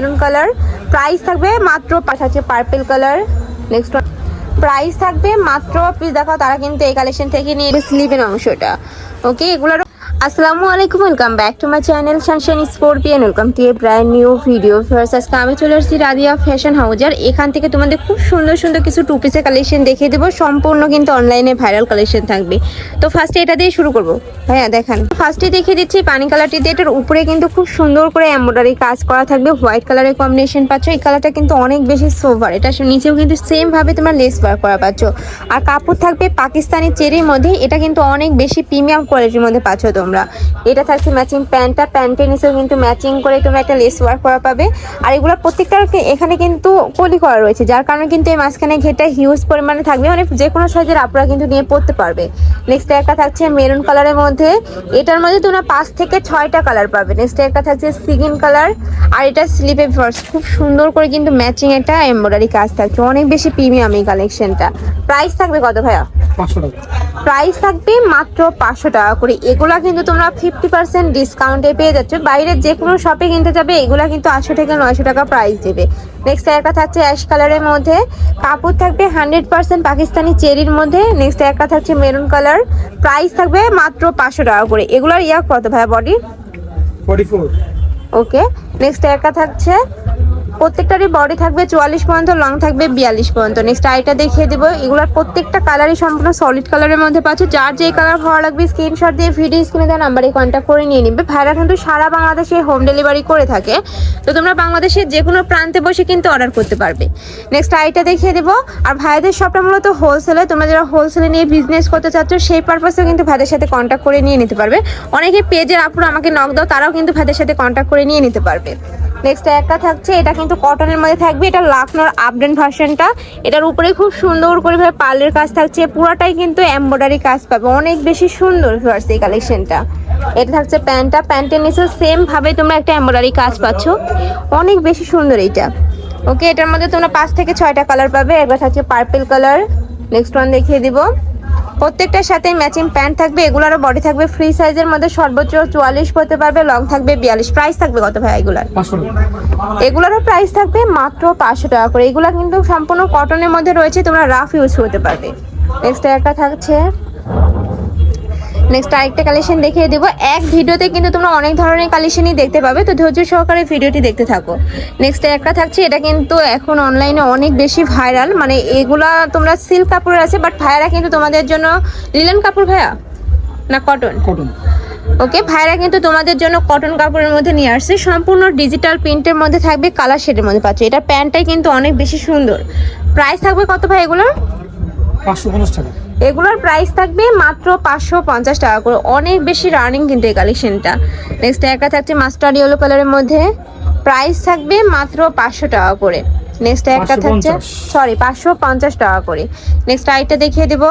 Maroon colour price থাকবে মাত্র পাশ আছে পার্পেল কালার নেক্সট প্রাইস থাকবে মাত্র পিস দেখাও, তারা কিন্তু এই কালেকশন থেকে নিয়ে স্লিভের অংশটা। ওকে এগুলোর আসসালামু আলাইকুম welcome back to my channel sunshine sportian welcome to a brand new video first আজকে আমি চলে আসছি রাদিয়া ফ্যাশন হাউজার এখান থেকে তোমাদের খুব সুন্দর সুন্দর কিছু টু পিসের কালেকশন দেখিয়ে দেবো। সম্পূর্ণ কিন্তু অনলাইনে ভাইরাল কালেকশন থাকবে। তো ফার্স্টে এটা দিয়ে শুরু করব। হ্যাঁ দেখান। ফার্স্টে দেখিয়ে দিচ্ছি পানি কালারটিতে এটার উপরে কিন্তু খুব সুন্দর করে এমব্রয়ডারি কাজ করা থাকবে। হোয়াইট কালারের কম্বিনেশন পাচ্ছ। এই কালারটা কিন্তু অনেক বেশি সোভার এটা নিচেও কিন্তু সেমভাবে তোমার লেস ওয়ার্ক করা পাচ্ছ। আর কাপড় থাকবে পাকিস্তানি চেরির মধ্যে। এটা কিন্তু অনেক বেশি প্রিমিয়াম কোয়ালিটির মধ্যে পাচ্ছ তোমরা। এটা থাকছে ম্যাচিং প্যান্টটা। প্যান্টের নিচেও কিন্তু ম্যাচিং করে তোমরা একটা লেস ওয়ার্ক করা পাবে। আর এগুলো প্রত্যেকটার এখানে কিন্তু কলি করা রয়েছে, যার কারণে কিন্তু এই মাঝখানে ঘেটা হিউজ পরিমাণে থাকবে। মানে যে কোনো সাইজের আপনারা কিন্তু নিয়ে পড়তে পারবে। নেক্সট একটা থাকছে মেরুন কালারের মধ্যে। এটার মধ্যে তোমরা পাঁচ থেকে ছয়টা কালার পাবে। নেক্সট একটা থাকছে সিগিন কালার আর এটা স্লিপে খুব সুন্দর করে কিন্তু ম্যাচিং একটা এমব্রয়ডারি কাজ থাকছে। অনেক বেশি প্রিমিয়াম এই কালেকশনটা প্রাইস থাকবে কত ভাইয়া? পাঁচশো টাকা। প্রাইস থাকবে মাত্র পাঁচশো টাকা করে। এগুলা কিন্তু তোমরা ফিফটি পার্সেন্ট ডিসকাউন্টে পেয়ে যাচ্ছ। বাইরের যে কোনো শপে কিনতে যাবে এগুলা কিন্তু আটশো থেকে নয়শো টাকা প্রাইস দেবে। নেক্সট একটা থাকছে অ্যাশ কালারের মধ্যে। কাপড় থাকবে হান্ড্রেড পার্সেন্ট পাকিস্তানি চেরির মধ্যে। নেক্সট একটা থাকছে মেরুন কালার প্রাইস থাকবে মাত্র পাঁচশো টাকা করে। এগুলোর ইয়া কত ভাইয়া বডি ওকে নেক্সট একটা থাকছে প্রত্যেকটারই বডি থাকবে চুয়াল্লিশ পর্যন্ত লং থাকবে বিয়াল্লিশ পর্যন্ত। নেক্সট আইটা দেখিয়ে দেবো। এগুলোর প্রত্যেকটা কালারই সম্পূর্ণ সলিড কালারের মধ্যে পাচ্ছ। যার যে কালার ভালো লাগবে স্ক্রিনশট দিয়ে ভিডিও স্ক্রিনে দেওয়া নাম্বারে কন্ট্যাক্ট করে নিয়ে নিবে। ভাইরা কিন্তু সারা বাংলাদেশে হোম ডেলিভারি করে থাকে। তো তোমরা বাংলাদেশের যে কোনো প্রান্তে বসে কিন্তু অর্ডার করতে পারবে। নেক্সট আইটা দেখিয়ে দেবো। আর ভাইদের সবটা মূলত হোলসেলে তোমরা যারা হোলসেলে নিয়ে বিজনেস করতে চাচ্ছ, সেই পারপাসেও কিন্তু ভাইদের সাথে কন্ট্যাক্ট করে নিয়ে নিতে পারবে। অনেকে পেজের আপুর আমাকে নক দাও, তারাও কিন্তু ভাইদের সাথে কন্ট্যাক্ট করে নিয়ে নিতে পারবে। নেক্সট একটা থাকছে, এটা কিন্তু কটনের মধ্যে থাকবে, এটা লাখনোর আপডেট ভার্সনটা এটার উপরে খুব সুন্দর করে ভাবে পার্লের কাজ থাকছে, পুরাটাই কিন্তু এমব্রয়ডারি কাজ পাবে, অনেক বেশি সুন্দর ভিউয়ার্স এই কালেকশনটা এটা থাকছে প্যান্টটা প্যান্টের নিচে সেম ভাবে তোমরা একটা এমব্রয়ডারি কাজ পাচ্ছ, অনেক বেশি সুন্দর এইটা। ওকে এটার মধ্যে তোমরা পাঁচ থেকে ছয়টা কালার পাবে, একবার থাকছে পার্পেল কালার নেক্সট ওয়ান দেখিয়ে দিব। প্রত্যেকটার সাথে ম্যাচিং প্যান্ট থাকবে এগুলোরও বডি থাকবে ফ্রি সাইজের মধ্যে সর্বোচ্চ চুয়াল্লিশ পড়তে পারবে লং থাকবে বিয়াল্লিশ। প্রাইস থাকবে কত ভাই এগুলার? এগুলোরও প্রাইস থাকবে মাত্র পাঁচশো টাকা করে। এগুলো কিন্তু সম্পূর্ণ কটনের মধ্যে রয়েছে তোমরা রাফ ইউজ করতে পারবে। নেক্সট একটা থাকছে নেক্সট আরেকটা কালেকশন দেখিয়ে দেবো। এক ভিডিওতে কিন্তু তোমরা অনেক ধরনের কালেকশনই দেখতে পাবে তো ধৈর্য সহকারে ভিডিওটি দেখতে থাকো। নেক্সট একটা থাকছে এটা কিন্তু এখন অনলাইনে অনেক বেশি ভাইরাল মানে এগুলা তোমরা সিল্ক কাপড়ের আছে বাট ভাইয়ারা কিন্তু তোমাদের জন্য লিলেন কাপড় ভাইয়া? না কটন কটন ওকে ভাইরা কিন্তু তোমাদের জন্য কটন কাপড়ের মধ্যে নিয়ে আসছে। সম্পূর্ণ ডিজিটাল প্রিন্টের মধ্যে থাকবে কালার শেডের মধ্যে পাচ্ছ। এটা প্যান্টটাই কিন্তু অনেক বেশি সুন্দর। প্রাইস থাকবে কত ভাই এগুলো পাঁচশো পঞ্চাশ টাকা। এগুলোর প্রাইস থাকবে মাত্র পাঁচশো পঞ্চাশ টাকা করে। অনেক বেশি রানিং কিন্তু এই কালেকশনটা নেক্সট একটা থাকছে মাস্টার্ড ইয়েলো কালারের মধ্যে। প্রাইস থাকবে মাত্র পাঁচশো টাকা করে। নেক্সট একটা থাকছে সরি পাঁচশো পঞ্চাশ টাকা করে। নেক্সট আইটা দেখিয়ে দেবো।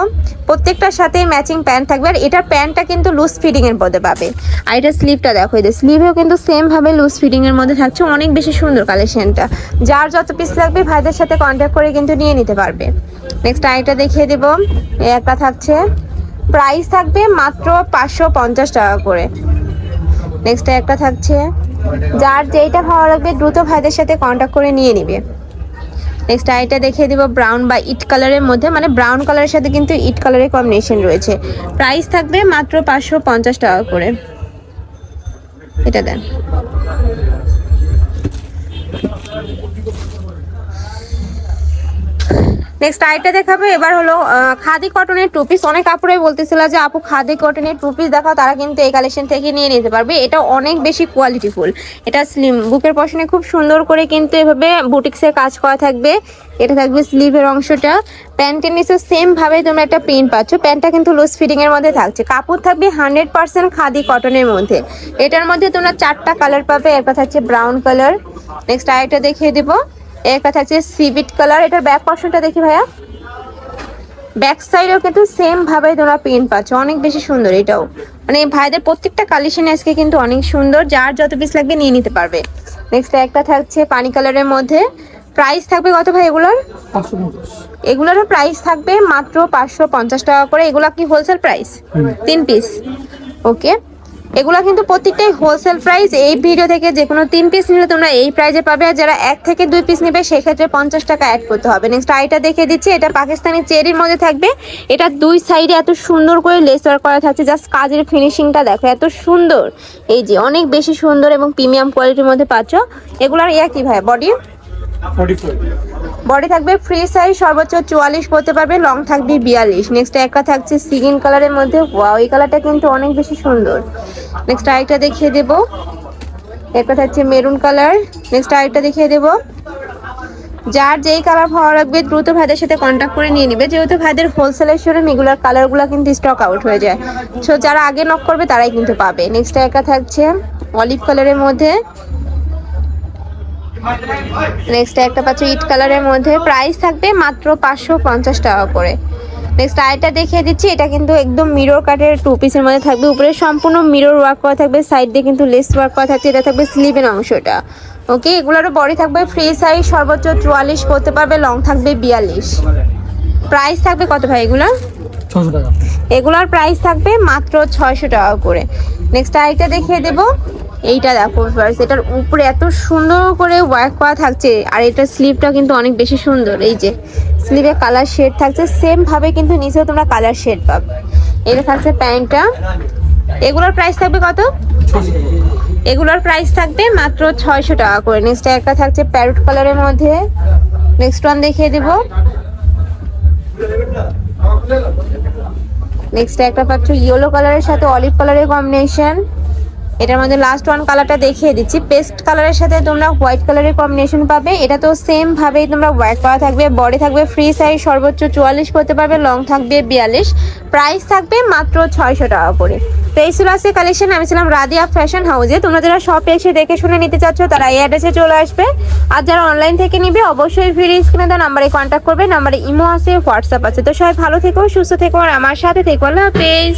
প্রত্যেকটার সাথে ম্যাচিং প্যান্ট থাকবে। আর এটার প্যান্টটা কিন্তু লুজ ফিটিং এর মধ্যে পাবে। আর এটা স্লিভটা দেখো এদের স্লিভেও কিন্তু সেমভাবে লুজ ফিটিং এর মধ্যে থাকছে। অনেক বেশি সুন্দর কালেকশনটা যার যত পিস লাগবে ভাইদের সাথে কন্ট্যাক্ট করে কিন্তু নিয়ে নিতে পারবে। নেক্সট আইটা দেখিয়ে দেবো। একটা থাকছে। প্রাইস থাকবে মাত্র পাঁচশো পঞ্চাশ টাকা করে। নেক্সট একটা থাকছে। যার যেইটা ভালো লাগবে দ্রুত ভাইদের সাথে কন্ট্যাক্ট করে নিয়ে নিবে। নেক্সট আইটা দেখিয়ে দিব ব্রাউন বা ইট কালারের মধ্যে। মানে ব্রাউন কালারের সাথে কিন্তু ইট কালারের কম্বিনেশন রয়েছে। প্রাইস থাকবে মাত্র পাঁচশো পঞ্চাশ টাকা করে। এটা দেন। নেক্সট আইটা দেখাবে, এবার হলো খাদি কটনের টু পিস অনেক কাপড়ে বলতেছিল যে, আপু, খাদি কটনের টু পিস দেখাও, তারা কিন্তু এই কালেকশন থেকে নিয়ে নিতে পারবে। এটা অনেক বেশি কোয়ালিটিফুল এটা স্লিম বুকের পশনে খুব সুন্দর করে কিন্তু এভাবে বুটিক্সের কাজ করা থাকবে। এটা থাকবে স্লিভের অংশটা। প্যান্টের নিচে সেম ভাবে তোমরা একটা প্রিন্ট পাচ্ছ। প্যান্টটা কিন্তু লুজ ফিটিং এর মধ্যে থাকছে। কাপড় থাকবে হান্ড্রেড পার্সেন্ট খাদি কটনের মধ্যে। এটার মধ্যে তোমরা চারটা কালার পাবে। একটা থাকছে ব্রাউন কালার নেক্সট আরেকটা দেখিয়ে দিব। একটা থাকছে সিভিট কালার এটার ব্যাক পশনটা দেখি ভাইয়া। ব্যাক সাইডেও কিন্তু সেম ভাবে তোমরা প্রিন্ট পাচ্ছ। অনেক বেশি সুন্দর এটাও। মানে ভাইদের প্রত্যেকটা কালেকশন আজকে কিন্তু অনেক সুন্দর। যার যত পিস লাগবে নিয়ে নিতে পারবে। নেক্সট একটা থাকছে পানি কালারের মধ্যে। প্রাইস থাকবে কত ভাই এগুলোর? এগুলোরও প্রাইস থাকবে মাত্র পাঁচশো পঞ্চাশ টাকা করে। এগুলো কি হোলসেল প্রাইস তিন পিস ওকে এগুলা কিন্তু প্রত্যেকটাই হোলসেল প্রাইস এই ভিডিও থেকে যে কোনো তিন পিস নিলে তোমরা এই প্রাইজে পাবে। আর যারা এক থেকে দুই পিস নেবে, সেক্ষেত্রে পঞ্চাশ টাকা অ্যাড করতে হবে। নেক্সট আইটা দেখে দিচ্ছি। এটা পাকিস্তানি চেরির মধ্যে থাকবে। এটা দুই সাইডে এত সুন্দর করে লেস ওয়ার্ক করা থাকছে। জাস্ট কাজের ফিনিশিংটা দেখো, এত সুন্দর। এই যে, অনেক বেশি সুন্দর এবং প্রিমিয়াম কোয়ালিটির মধ্যে পাচ্ছ। এগুলার ইয়া কি ভাই বডি বডি থাকবে ফ্রি সাইজ সর্বোচ্চ চুয়াল্লিশ পড়তে পারবে লং থাকবে বিয়াল্লিশ। নেক্সট একটা থাকছে সিগিন কালারের মধ্যে। ওয়াও এই কালারটা কিন্তু অনেক বেশি সুন্দর। নেক্সট আরেকটা দেখিয়ে দেবো। একটা থাকছে মেরুন কালার নেক্সট আরেকটা দেখিয়ে দেবো। যার যেই কালার ভালো লাগবে, দ্রুত ভাইদের সাথে কন্ট্যাক্ট করে নিয়ে নিবে। যেহেতু ভাইদের হোলসেলের শোরুম এগুলোর কালারগুলো কিন্তু স্টক আউট হয়ে যায়। সো যারা আগে নক করবে, তারাই কিন্তু পাবে। নেক্সট একটা থাকছে অলিভ কালারের মধ্যে। নেক্সট একটা পাচ্ছ ইট কালারের মধ্যে। প্রাইস থাকবে মাত্র পাঁচশো পঞ্চাশ টাকা করে। নেক্সট আরেকটা দেখিয়ে দিচ্ছি এটা কিন্তু একদম মিরর কাটের টু পিসের মধ্যে থাকবে। উপরে সম্পূর্ণ মিরর ওয়ার্ক করা থাকবে সাইড দিয়ে কিন্তু লেস ওয়ার্ক করা থাকছে এটা থাকবে স্লিভের অংশটা। ওকে এগুলোরও বডি থাকবে ফ্রি সাইজ সর্বোচ্চ চুয়াল্লিশ করতে পারবে লং থাকবে বিয়াল্লিশ। প্রাইস থাকবে কত ভাই এগুলো? এগুলোর প্রাইস থাকবে মাত্র ছয়শো টাকা করে। নেক্সট আরেকটা দেখিয়ে দেবো। এইটা দেখো ফার্স্ট এটার উপরে এত সুন্দর করে ওয়ার্ক করা থাকছে। আর এটার স্লিভটা কিন্তু অনেক বেশি সুন্দর, এই যে। স্লিভে কালার শেড থাকছে সেম ভাবে কিন্তু নিচেও তোমরা কালার শেড পাবে। এটা থাকছে প্যান্টটা। এগুলোর প্রাইস থাকবে কত? এগুলোর প্রাইস থাকবে মাত্র ছয়শো টাকা করে। নেক্সট একটা থাকছে প্যারট কালারের মধ্যে। নেক্সট ওয়ান দেখিয়ে দেবো। নেক্সট একটা পাচ্ছ ইয়েলো কালারের সাথে অলিভ কালারের কম্বিনেশন এটার মধ্যে লাস্ট ওয়ান কালারটা দেখিয়ে দিচ্ছি। পেস্ট কালারের সাথে তোমরা হোয়াইট কালারের কম্বিনেশন পাবে। এটা তো সেম ভাবেই তোমরা ওয়ার্ক করা থাকবে। বডি থাকবে ফ্রি সাইজ সর্বোচ্চ চুয়াল্লিশ করতে পারবে লং থাকবে বিয়াল্লিশ। প্রাইস থাকবে মাত্র ছয়শো টাকা করে। তো এই ছিল আজকে কালেকশন আমি ছিলাম রাদিয়া ফ্যাশন হাউসে তোমরা যারা শপে এসে দেখে শুনে নিতে চাচ্ছ, তারা এই অ্যাড্রেসে চলে আসবে। আর যারা অনলাইন থেকে নিবে, অবশ্যই ফ্রি স্ক্রিনে দেওয়া নাম্বারে কন্ট্যাক্ট করবে। নাম্বারে ইমো আছে হোয়াটসঅ্যাপ আছে। তো সবাই ভালো থেকো, সুস্থ থেকো, আর আমার সাথে থেকো। আল্লাহ হাফেজ।